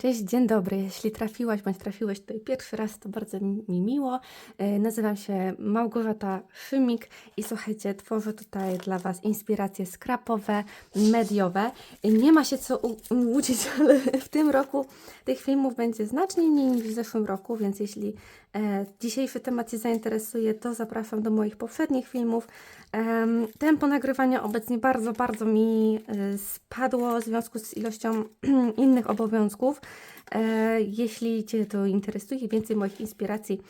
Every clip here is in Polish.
Cześć, dzień dobry. Jeśli trafiłaś bądź trafiłeś tutaj pierwszy raz, to bardzo mi miło. E, Nazywam się Małgorzata Szymik i słuchajcie, tworzę tutaj dla Was inspiracje skrapowe, mediowe. Nie ma się co łudzić, ale w tym roku tych filmów będzie znacznie mniej niż w zeszłym roku, więc jeśli dzisiejszy temat Cię zainteresuje, to zapraszam do moich poprzednich filmów. Em, tempo nagrywania obecnie bardzo, bardzo mi e, spadło w związku z ilością innych obowiązków. E, jeśli Cię to interesuje, więcej moich inspiracji,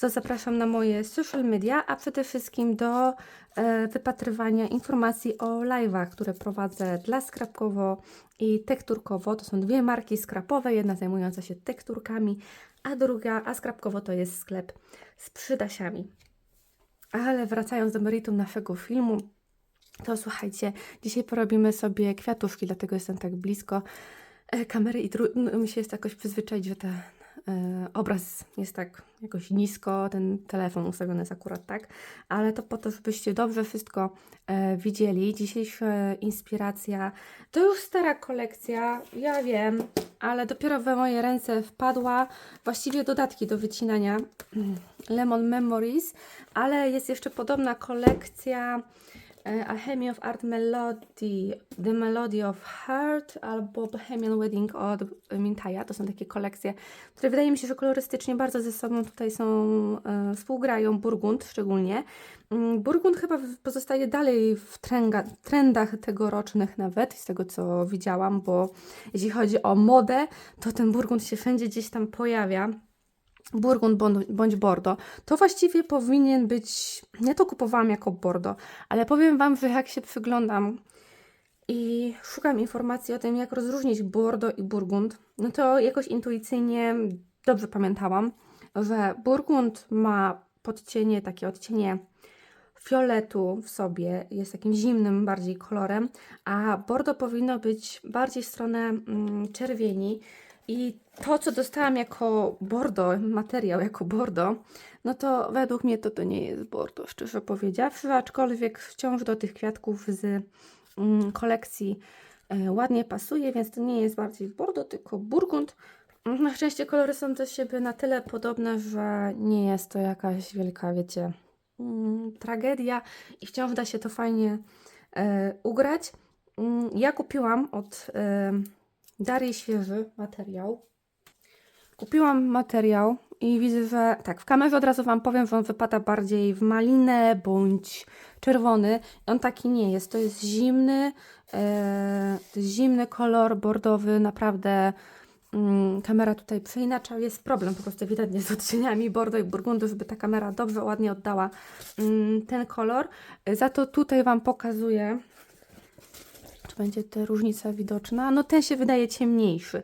to zapraszam na moje social media, a przede wszystkim do e, wypatrywania informacji o live'ach, które prowadzę dla Skrapkowo i Tekturkowo. To są dwie marki skrapowe, jedna zajmująca się tekturkami, a druga, a Skrapkowo to jest sklep z przydasiami. Ale wracając do meritum naszego filmu, to słuchajcie, dzisiaj porobimy sobie kwiatuszki, dlatego jestem tak blisko e, kamery i trudno mi się jest jakoś przyzwyczaić, że ten e, obraz jest tak jakoś nisko, ten telefon ustawiony jest akurat tak, ale to po to, żebyście dobrze wszystko e, widzieli. Dzisiejsza inspiracja to już stara kolekcja, ja wiem, ale dopiero we moje ręce wpadła właściwie dodatki do wycinania Lemon Memories, ale jest jeszcze podobna kolekcja e, Alchemy of Art Melody, The Melody of Heart albo Bohemian Wedding od Mintaja. To są takie kolekcje, które wydaje mi się, że kolorystycznie bardzo ze sobą tutaj są, e, współgrają. Burgund szczególnie. Mm, Burgund chyba pozostaje dalej w tręga, trendach tegorocznych nawet, z tego co widziałam, bo jeśli chodzi o modę, to ten Burgund się wszędzie gdzieś tam pojawia. Burgund bądź- Bordeaux, to właściwie powinien być. Ja to kupowałam jako Bordeaux, ale powiem Wam, jak się przyglądam i szukam informacji o tym, jak rozróżnić Bordeaux i Burgund, no to jakoś intuicyjnie dobrze pamiętałam, że Burgund ma podcienie, takie odcienie fioletu w sobie, jest takim zimnym bardziej kolorem, a Bordeaux powinno być bardziej w stronę mm, czerwieni. I to, co dostałam jako Bordeaux, materiał jako Bordeaux, no to według mnie to, to nie jest Bordeaux, szczerze powiedziawszy, aczkolwiek wciąż do tych kwiatków z mm, kolekcji e, ładnie pasuje, więc to nie jest bardziej Bordeaux, tylko Burgund. Na szczęście kolory są do siebie na tyle podobne, że nie jest to jakaś wielka, wiecie, mm, tragedia i wciąż da się to fajnie e, ugrać. Mm, ja kupiłam od e, Darii Świeży materiał. Kupiłam materiał i widzę, że tak, w kamerze od razu Wam powiem, że on wypada bardziej w malinę bądź czerwony. On taki nie jest. To jest zimny, e, to jest zimny kolor bordowy, naprawdę mm, kamera tutaj przeinacza. Jest problem po prostu ewidentnie z odcieniami Bordeaux i Burgundu, żeby ta kamera dobrze, ładnie oddała mm, ten kolor. E, Za to tutaj Wam pokazuję, będzie ta różnica widoczna. No ten się wydaje ciemniejszy.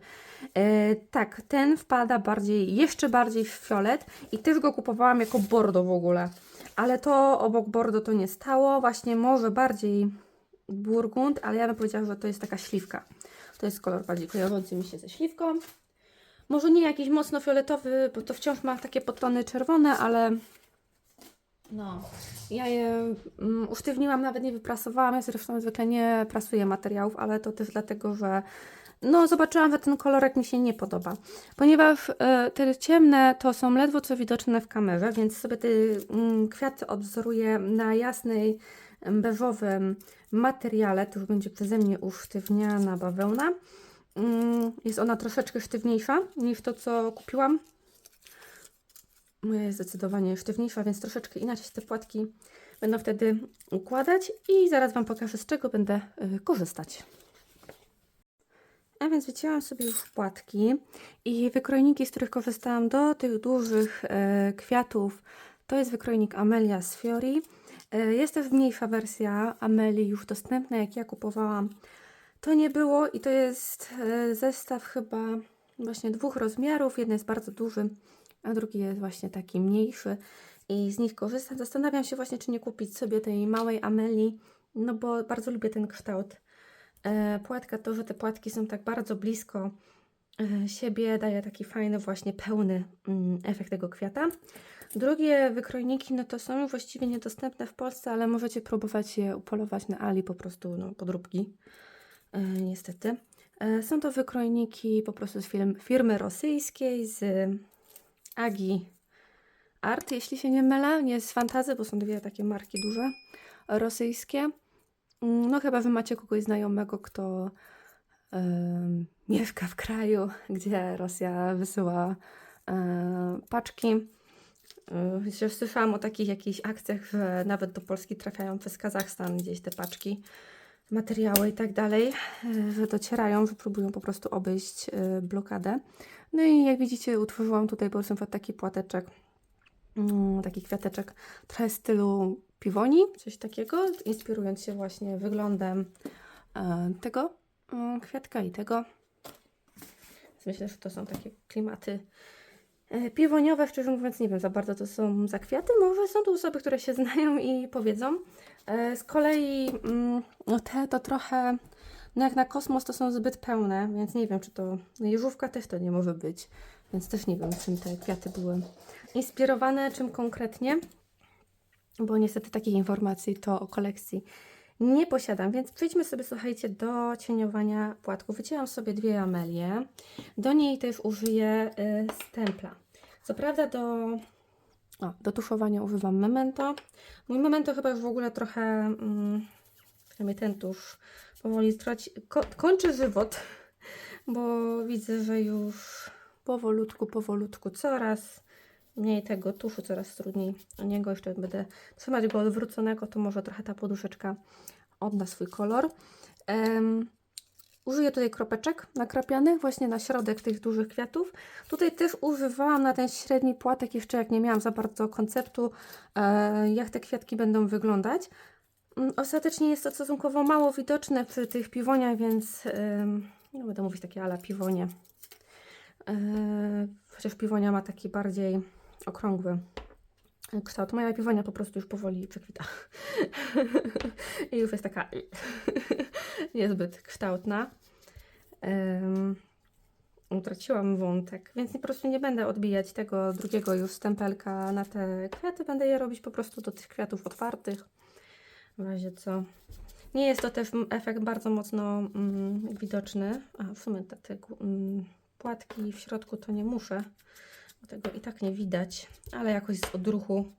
E, tak, ten wpada bardziej, jeszcze bardziej w fiolet i też go kupowałam jako bordo w ogóle. Ale to obok bordo to nie stało. Właśnie może bardziej burgund, ale ja bym powiedziała, że to jest taka śliwka. To jest kolor bardziej kojarzący mi się ze śliwką. Może nie jakiś mocno fioletowy, bo to wciąż ma takie podtony czerwone, ale no, ja je mm, usztywniłam, nawet nie wyprasowałam. Ja zresztą zwykle nie prasuję materiałów, ale to też dlatego, że no, zobaczyłam, że ten kolorek mi się nie podoba. Ponieważ e, te ciemne to są ledwo co widoczne w kamerze, więc sobie te mm, kwiaty odwzoruję na jasnej, em, beżowym materiale. To już będzie przeze mnie usztywniana bawełna. Mm, jest ona troszeczkę sztywniejsza niż to, co kupiłam. Moja jest zdecydowanie sztywniejsza, więc troszeczkę inaczej te płatki będą wtedy układać i zaraz Wam pokażę, z czego będę y, korzystać. A więc wycięłam sobie już płatki i wykrojniki, z których korzystałam do tych dużych e, kwiatów, to jest wykrojnik Amelia z Fiori. E, jest też mniejsza wersja Ameli już dostępna, jak ja kupowałam. To nie było i to jest zestaw chyba właśnie dwóch rozmiarów. Jeden jest bardzo duży, a drugi jest właśnie taki mniejszy i z nich korzystam. Zastanawiam się właśnie, czy nie kupić sobie tej małej Ameli, no bo bardzo lubię ten kształt e, płatka, to, że te płatki są tak bardzo blisko e, siebie, daje taki fajny, właśnie pełny mm, efekt tego kwiata. Drugie wykrojniki, no to są właściwie niedostępne w Polsce, ale możecie próbować je upolować na Ali, po prostu no, podróbki, e, niestety. Są to wykrojniki po prostu z firm, firmy rosyjskiej, z Agi Art, jeśli się nie mylę, nie z Fantazy, bo są dwie takie marki duże rosyjskie. Mm, No chyba wy macie kogoś znajomego, kto em, mieszka w kraju, gdzie Rosja wysyła e, paczki. Się słyszałam o takich jakichś akcjach, że nawet do Polski trafiają przez Kazachstan gdzieś te paczki, materiały i tak dalej, e, że docierają, że próbują po prostu obejść e, blokadę. No i jak widzicie, utworzyłam tutaj po prostu taki płateczek, mm, taki kwiateczek, trochę stylu piwoni, coś takiego, inspirując się właśnie wyglądem e, tego mm, kwiatka i tego. Więc Myślę, że to są takie klimaty e, piwoniowe. Szczerze mówiąc, nie wiem za bardzo, to są za kwiaty. Może są tu osoby, które się znają i powiedzą. E, Z kolei mm, no te to trochę, no jak na kosmos, to są zbyt pełne, więc nie wiem, czy to. Jeżówka też to nie może być, więc też nie wiem, czym te kwiaty były inspirowane, czym konkretnie, bo niestety takich informacji to o kolekcji nie posiadam, więc przejdźmy sobie, słuchajcie, do cieniowania płatków. Wycięłam sobie dwie amelie. Do niej też użyję y, stempla. Co prawda do, o, do tuszowania używam memento. Mój memento chyba już w ogóle trochę, mm, przynajmniej ten tusz, powoli traci, ko, kończy żywot, bo widzę, że już powolutku, powolutku coraz mniej tego tuszu, coraz trudniej o niego. Jeszcze będę trzymać go odwróconego, to może trochę ta poduszeczka odda swój kolor. Em, użyję tutaj kropeczek nakrapianych właśnie na środek tych dużych kwiatów. Tutaj też używałam na ten średni płatek, jeszcze jak nie miałam za bardzo konceptu, e, jak te kwiatki będą wyglądać. Mm, Ostatecznie jest to stosunkowo mało widoczne przy tych piwoniach, więc em, no będę mówić takie ala piwonie. E, chociaż piwonia ma taki bardziej okrągły kształt. Moja piwonia po prostu już powoli przekwita. I już jest taka niezbyt kształtna. Utraciłam wątek, więc po prostu nie będę odbijać tego drugiego już stempelka na te kwiaty. Będę je robić po prostu do tych kwiatów otwartych. W razie co. Nie jest to też efekt bardzo mocno mm, widoczny. A w sumie te, te mm, płatki w środku to nie muszę, bo tego i tak nie widać, ale jakoś z odruchu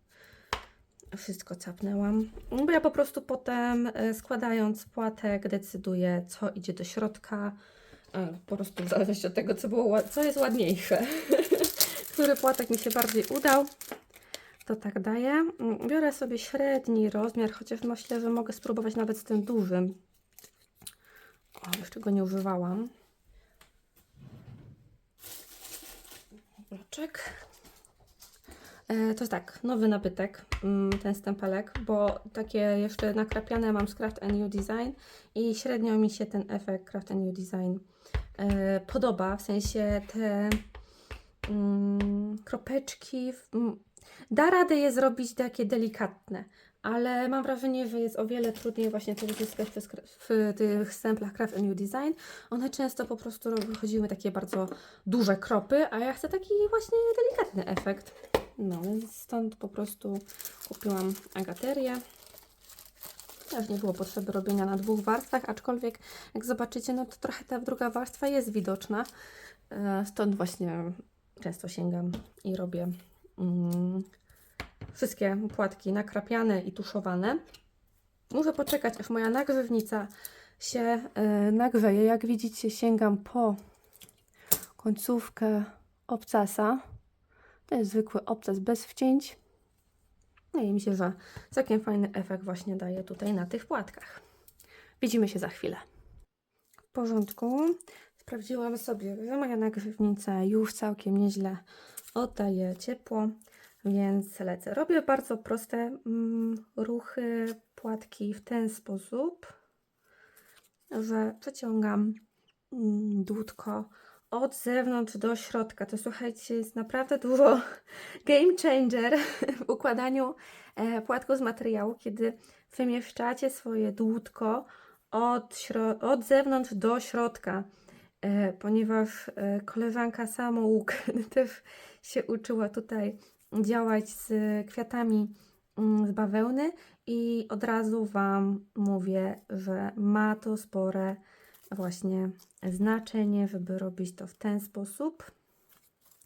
wszystko capnęłam. Bo ja po prostu potem e, składając płatek decyduję, co idzie do środka. E, Po prostu w zależności od tego, co, było, co jest ładniejsze. Który płatek mi się bardziej udał, to tak daję. Mm, Biorę sobie średni rozmiar, chociaż myślę, że mogę spróbować nawet z tym dużym. O, jeszcze go nie używałam. Bloczek. E, To jest tak, nowy nabytek, mm, ten stempelek, bo takie jeszcze nakrapiane mam z Craft New Design i średnio mi się ten efekt Craft New Design e, podoba, w sensie te mm, kropeczki, da radę je zrobić takie delikatne, ale mam wrażenie, że jest o wiele trudniej właśnie to uzyskać w, tych stemplach Craft New Design. One często po prostu wychodziły takie bardzo duże kropy, a ja chcę taki właśnie delikatny efekt. No, więc stąd po prostu kupiłam agaterię. Też nie było potrzeby robienia na dwóch warstwach, aczkolwiek jak zobaczycie, no to trochę ta druga warstwa jest widoczna. E, Stąd właśnie często sięgam i robię wszystkie płatki nakrapiane i tuszowane. Muszę poczekać, aż moja nagrzewnica się e, nagrzeje. Jak widzicie, sięgam po końcówkę obcasa. To jest zwykły obcas bez wcięć. No i mi się, że całkiem fajny efekt właśnie daje tutaj na tych płatkach. Widzimy się za chwilę. W porządku. Sprawdziłam sobie, że moja nagrzewnica już całkiem nieźle oddaje ciepło, więc lecę. Robię bardzo proste mm, ruchy płatki w ten sposób, że przeciągam mm, dłutko od zewnątrz do środka. To słuchajcie, jest naprawdę dużo game changer w układaniu e, płatku z materiału, kiedy wymieszczacie swoje dłutko od, od zewnątrz do środka. E, ponieważ e, koleżanka Samołuk też się uczyła tutaj działać z kwiatami mm, z bawełny i od razu Wam mówię, że ma to spore właśnie znaczenie, żeby robić to w ten sposób.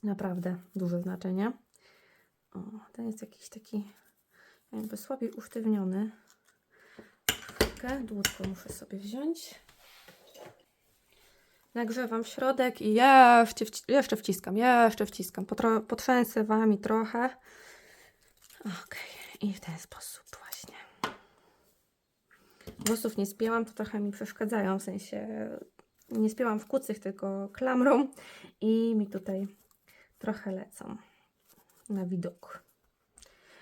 Naprawdę duże znaczenie. O, ten jest jakiś taki jakby słabiej usztywniony. Dłutko muszę sobie wziąć. Nagrzewam środek i jeszcze, jeszcze wciskam, jeszcze wciskam. Potrzęsę Wami trochę. Okej, i w ten sposób właśnie. Włosów nie spięłam, to trochę mi przeszkadzają, w sensie nie spięłam w kucych, tylko klamrą i mi tutaj trochę lecą na widok.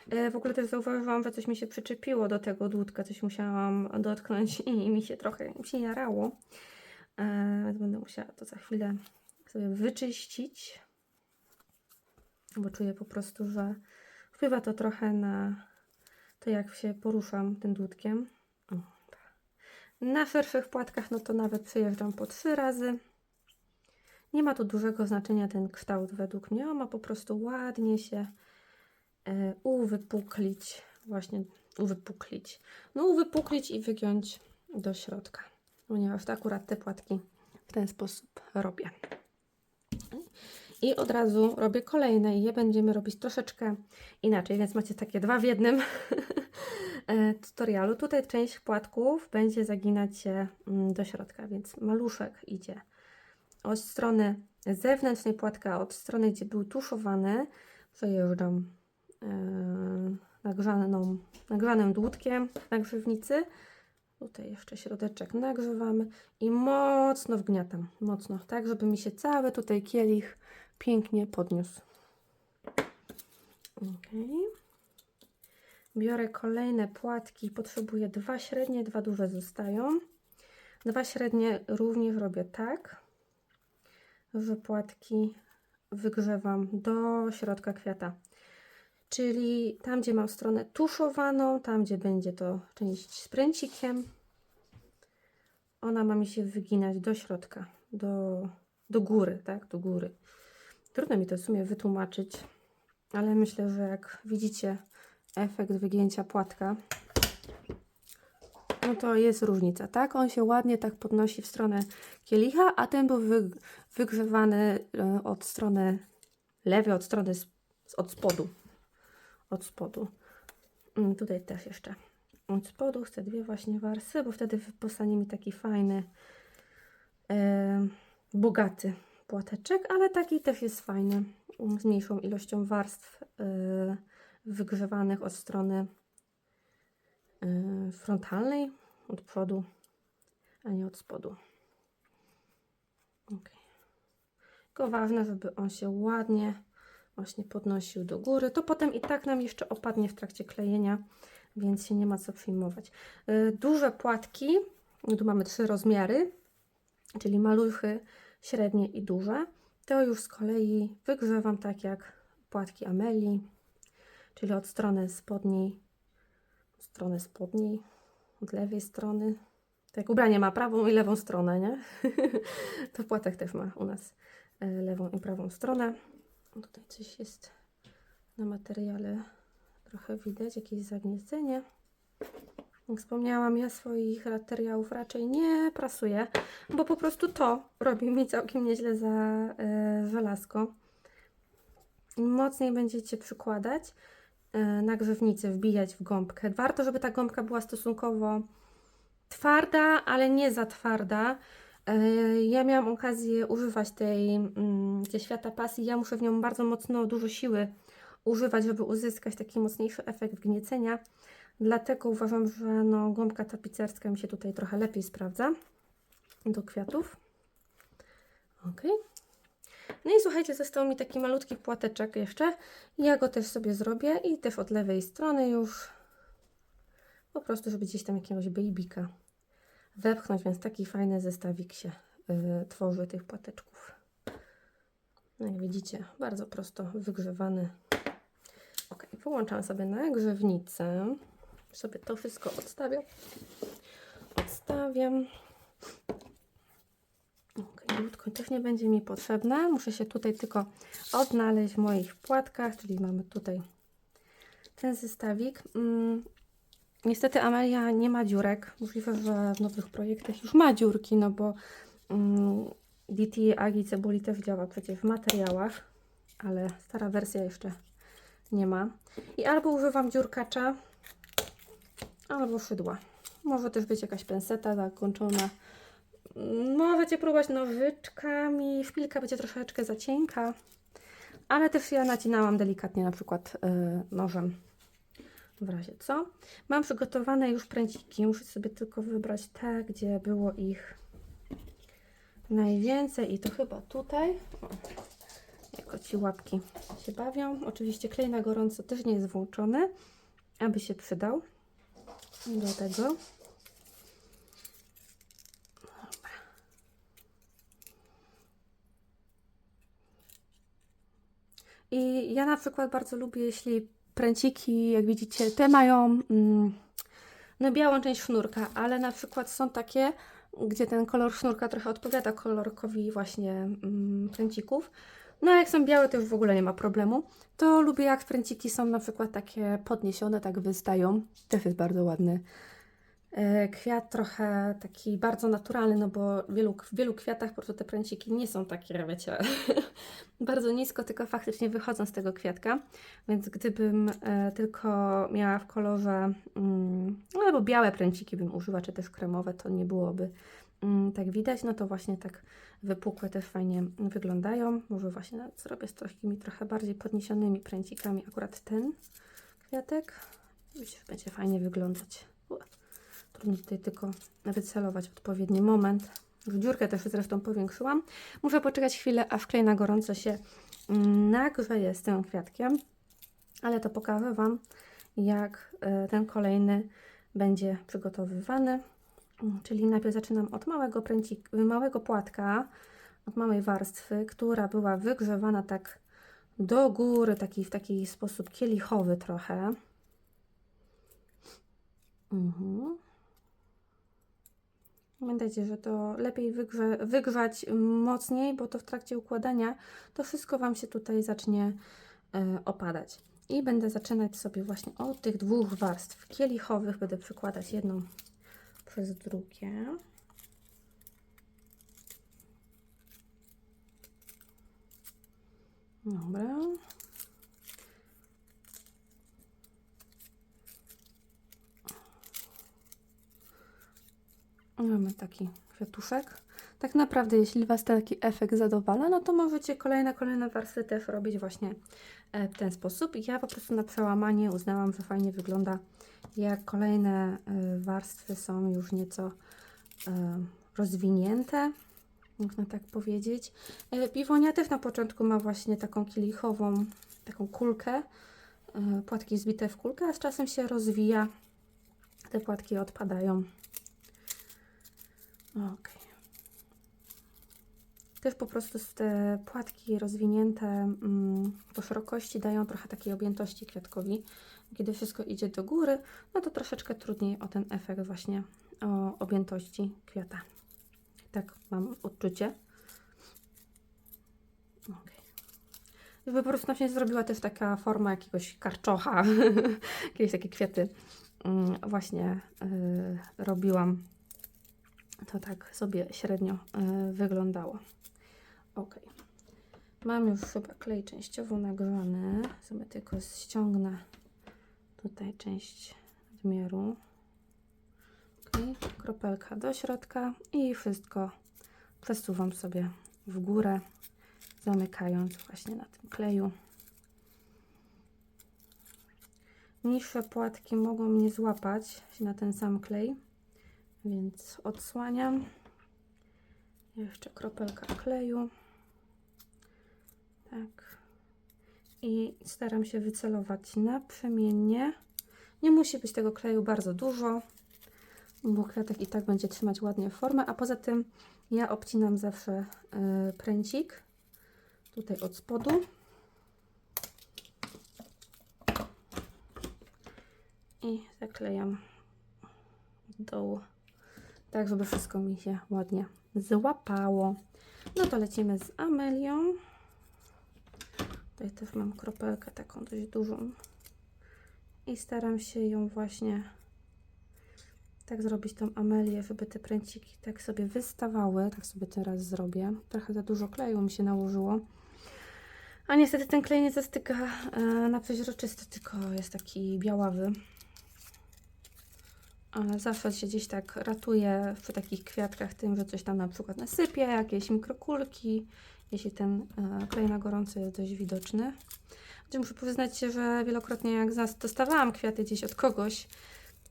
E, W ogóle też zauważyłam, że coś mi się przyczepiło do tego dłutka, coś musiałam dotknąć i mi się trochę się jarało. E, Więc będę musiała to za chwilę sobie wyczyścić, bo czuję po prostu, że wpływa to trochę na to, jak się poruszam tym dłutkiem. O, tak. Na szerszych płatkach, no to nawet przejeżdżam po trzy razy. Nie ma tu dużego znaczenia ten kształt według mnie. Ma po prostu ładnie się e, uwypuklić, właśnie uwypuklić. No uwypuklić i wygiąć do środka, ponieważ to akurat te płatki w ten sposób robię. I od razu robię kolejne i je będziemy robić troszeczkę inaczej, więc macie takie dwa w jednym e, tutorialu. Tutaj część płatków będzie zaginać się mm, do środka, więc maluszek idzie od strony zewnętrznej płatka, od strony, gdzie był tuszowany, przejeżdżam yy, nagrzaną, nagrzanym dłutkiem na grzewnicy. Tutaj jeszcze środeczek nagrzewamy i mocno wgniatam, mocno, tak żeby mi się cały tutaj kielich pięknie podniósł. Okay. Biorę kolejne płatki, potrzebuję dwa średnie, dwa duże zostają. Dwa średnie również robię tak, że płatki wygrzewam do środka kwiata. Czyli tam, gdzie mam stronę tuszowaną, tam, gdzie będzie to część z pręcikiem, ona ma mi się wyginać do środka, do, do góry, tak, do góry. Trudno mi to w sumie wytłumaczyć, ale myślę, że jak widzicie efekt wygięcia płatka, no to jest różnica, tak? On się ładnie tak podnosi w stronę kielicha, a ten był wy, wygrzewany e, od strony lewej, od strony z, od spodu. Od spodu. Mm, Tutaj też jeszcze od spodu chcę dwie właśnie warstwy, bo wtedy powstanie mi taki fajny, e, bogaty płateczek, ale taki też jest fajny, mm, z mniejszą ilością warstw e, wygrzewanych od strony e, frontalnej, od przodu, a nie od spodu. Ok. Tylko ważne, żeby on się ładnie właśnie podnosił do góry. To potem i tak nam jeszcze opadnie w trakcie klejenia, więc się nie ma co przyjmować. E, Duże płatki, tu mamy trzy rozmiary, czyli maluchy, średnie i duże. To już z kolei wygrzewam tak jak płatki Amelii, czyli od strony spodniej, od strony spodniej, od lewej strony. Tak, ubranie ma prawą i lewą stronę, nie? to płatek też ma u nas e, lewą i prawą stronę. Tutaj coś jest na materiale, trochę widać, jakieś zagniecenie. Jak wspomniałam, ja swoich materiałów raczej nie prasuję, bo po prostu to robi mi całkiem nieźle za e, żelazko. Mocniej będziecie przykładać e, na grzewnicy, wbijać w gąbkę. Warto, żeby ta gąbka była stosunkowo twarda, ale nie za twarda. E, Ja miałam okazję używać tej mm, ze świata pasji. Ja muszę w nią bardzo mocno dużo siły używać, żeby uzyskać taki mocniejszy efekt wgniecenia. Dlatego uważam, że no, gąbka tapicerska mi się tutaj trochę lepiej sprawdza do kwiatów. Ok. No i słuchajcie, został mi taki malutki płateczek jeszcze. Ja go też sobie zrobię i też od lewej strony już po prostu, żeby gdzieś tam jakiegoś babika wepchnąć, więc taki fajny zestawik się y, tworzy tych płateczków. No jak widzicie, bardzo prosto wygrzewany. Ok, wyłączam sobie na grzewnicę. Sobie to wszystko odstawiam. Odstawiam. Ok, łódko też nie będzie mi potrzebne. Muszę się tutaj tylko odnaleźć w moich płatkach, czyli mamy tutaj ten zestawik. Niestety Amelia nie ma dziurek. Możliwe, że w nowych projektach już ma dziurki, no bo mm, DT Agi Cebuli też działa przecież w materiałach, ale stara wersja jeszcze nie ma. I albo używam dziurkacza, albo szydła. Może też być jakaś penseta zakończona. Możecie próbować nożyczkami. Szpilka będzie troszeczkę za cienka, ale też ja nacinałam delikatnie na przykład yy, nożem. W razie co? Mam przygotowane już pręciki. Muszę sobie tylko wybrać te, gdzie było ich najwięcej i to chyba tutaj. O, jako ci łapki się bawią. Oczywiście klej na gorąco też nie jest włączony, aby się przydał do tego. I ja na przykład bardzo lubię, jeśli pręciki, jak widzicie, te mają mm, no białą część sznurka, ale na przykład są takie, gdzie ten kolor sznurka trochę odpowiada kolorkowi właśnie mm, pręcików. No a jak są białe, to już w ogóle nie ma problemu. To lubię jak pręciki są na przykład takie podniesione, tak wystają. Też jest bardzo ładny. E, Kwiat trochę taki bardzo naturalny, no bo w wielu, w wielu kwiatach po prostu te pręciki nie są takie, wiecie, bardzo nisko, tylko faktycznie wychodzą z tego kwiatka. Więc gdybym e, tylko miała w kolorze, no albo białe pręciki bym użyła, czy też kremowe, to nie byłoby mm, tak widać. No to właśnie tak wypukłe też fajnie wyglądają. Może właśnie zrobię z takimi trochę bardziej podniesionymi pręcikami akurat ten kwiatek. Myślę, że będzie fajnie wyglądać. Trudno tutaj tylko wycelować odpowiedni moment. Dziurkę też zresztą powiększyłam. Muszę poczekać chwilę, aż klej na gorąco się mm, nagrzeje z tym kwiatkiem. Ale to pokażę Wam, jak e, ten kolejny będzie przygotowywany. Mm, Czyli najpierw zaczynam od małego, małego płatka, od małej warstwy, która była wygrzewana tak do góry, taki, w taki sposób kielichowy trochę. Mhm. Pamiętajcie, że to lepiej wygrze, wygrzać mocniej, bo to w trakcie układania to wszystko Wam się tutaj zacznie e, opadać. I będę zaczynać sobie właśnie od tych dwóch warstw kielichowych. Będę przykładać jedną przez drugie. Dobra. Mamy taki kwiatuszek. Tak naprawdę, jeśli Was taki efekt zadowala, no to możecie kolejne, kolejne warstwy też robić właśnie e, w ten sposób. Ja po prostu na przełamanie uznałam, że fajnie wygląda, jak kolejne e, warstwy są już nieco e, rozwinięte, można tak powiedzieć. Piwonia też na początku ma właśnie taką kielichową, taką kulkę, płatki zbite w kulkę, a z czasem się rozwija, te płatki odpadają. Ok. Też po prostu te płatki rozwinięte mm, po szerokości dają trochę takiej objętości kwiatkowi. Kiedy wszystko idzie do góry, no to troszeczkę trudniej o ten efekt właśnie o objętości kwiata. Tak mam odczucie. Ok. Po prostu się zrobiła też taka forma jakiegoś karczocha. Jakieś takie kwiaty mm, właśnie yy, robiłam to tak sobie średnio y, wyglądało. Ok. Mam już chyba klej częściowo nagrzany. Sobie tylko ściągnę tutaj część nadmiaru. Okay. Kropelka do środka i wszystko przesuwam sobie w górę, zamykając właśnie na tym kleju. Niższe płatki mogą mnie złapać na ten sam klej więc odsłaniam. Jeszcze kropelka kleju. Tak. I staram się wycelować naprzemiennie. Nie musi być tego kleju bardzo dużo, bo kwiatek i tak będzie trzymać ładnie formę, a poza tym ja obcinam zawsze yy, pręcik tutaj od spodu. I zaklejam dołu tak żeby wszystko mi się ładnie złapało. No to lecimy z Amelią. Tutaj też mam kropelkę taką dość dużą i staram się ją właśnie tak zrobić tą amelię, żeby te pręciki tak sobie wystawały. Tak sobie teraz zrobię. Trochę za dużo kleju mi się nałożyło. A niestety ten klej nie zastyka e, na przeźroczysty, tylko jest taki białawy. Ale zawsze się gdzieś tak ratuje przy takich kwiatkach tym, że coś tam na przykład nasypie, jakieś mikrokulki, jeśli ten e, klej na gorąco jest dość widoczny. Chociaż muszę przyznać się, że wielokrotnie jak dostawałam kwiaty gdzieś od kogoś,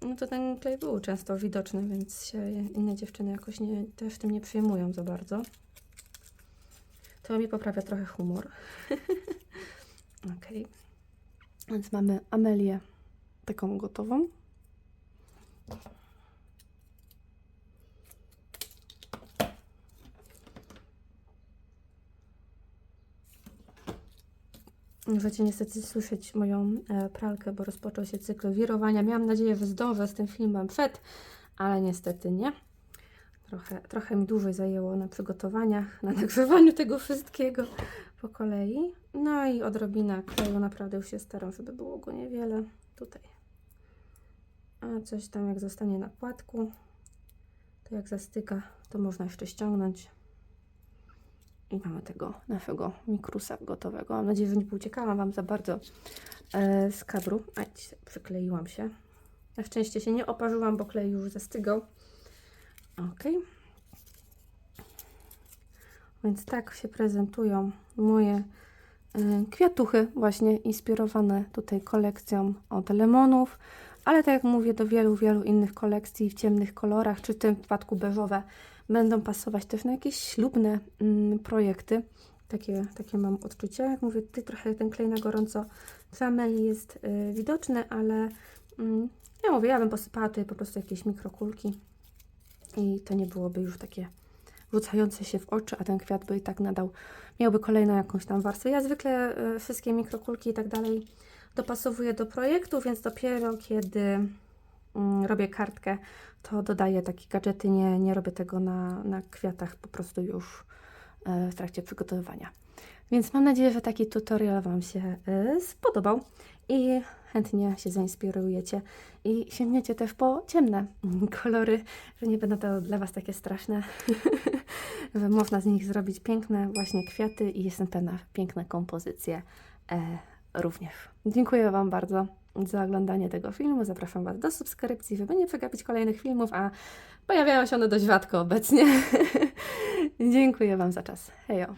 no to ten klej był często widoczny, więc się inne dziewczyny jakoś nie, też tym nie przejmują za bardzo. To mi poprawia trochę humor. Okej. Więc mamy Amelię taką gotową. Możecie niestety słyszeć moją e, pralkę, bo rozpoczął się cykl wirowania. Miałam nadzieję, że zdążę z tym filmem przed, ale niestety nie. Trochę, trochę mi dłużej zajęło na przygotowaniach, na nagrzewaniu tego wszystkiego po kolei. No i odrobina kleju, naprawdę już się staram, żeby było go niewiele tutaj. A coś tam jak zostanie na płatku, to jak zastyka, to można jeszcze ściągnąć. I mamy tego naszego mikrusa gotowego. Mam nadzieję, że nie uciekałam Wam za bardzo e, z kadru. Aj, przykleiłam się. Na szczęście się nie oparzyłam, bo klej już zastygał. Ok. Więc tak się prezentują moje e, kwiatuchy, właśnie inspirowane tutaj kolekcją od lemonów. Ale tak jak mówię, do wielu, wielu innych kolekcji w ciemnych kolorach, czy w tym przypadku beżowe, będą pasować też na jakieś ślubne mm, projekty. Takie, takie mam odczucie. Jak mówię, tutaj trochę ten klej na gorąco w jest y, widoczny, ale mm, ja mówię, ja bym posypała tutaj po prostu jakieś mikrokulki i to nie byłoby już takie rzucające się w oczy, a ten kwiat by i tak nadał, miałby kolejną jakąś tam warstwę. Ja zwykle y, wszystkie mikrokulki i tak dalej dopasowuję do projektu, więc dopiero kiedy mm, robię kartkę, to dodaję takie gadżety, nie, nie robię tego na, na kwiatach po prostu już e, w trakcie przygotowywania. Więc mam nadzieję, że taki tutorial Wam się e, spodobał i chętnie się zainspirujecie i sięgniecie też po ciemne kolory, że nie będą to dla Was takie straszne, że można z nich zrobić piękne właśnie kwiaty i jestem pewna, piękne kompozycje e, również. Dziękuję Wam bardzo za oglądanie tego filmu. Zapraszam Was do subskrypcji, żeby nie przegapić kolejnych filmów, a pojawiają się one dość rzadko obecnie. Dziękuję Wam za czas. Hejo!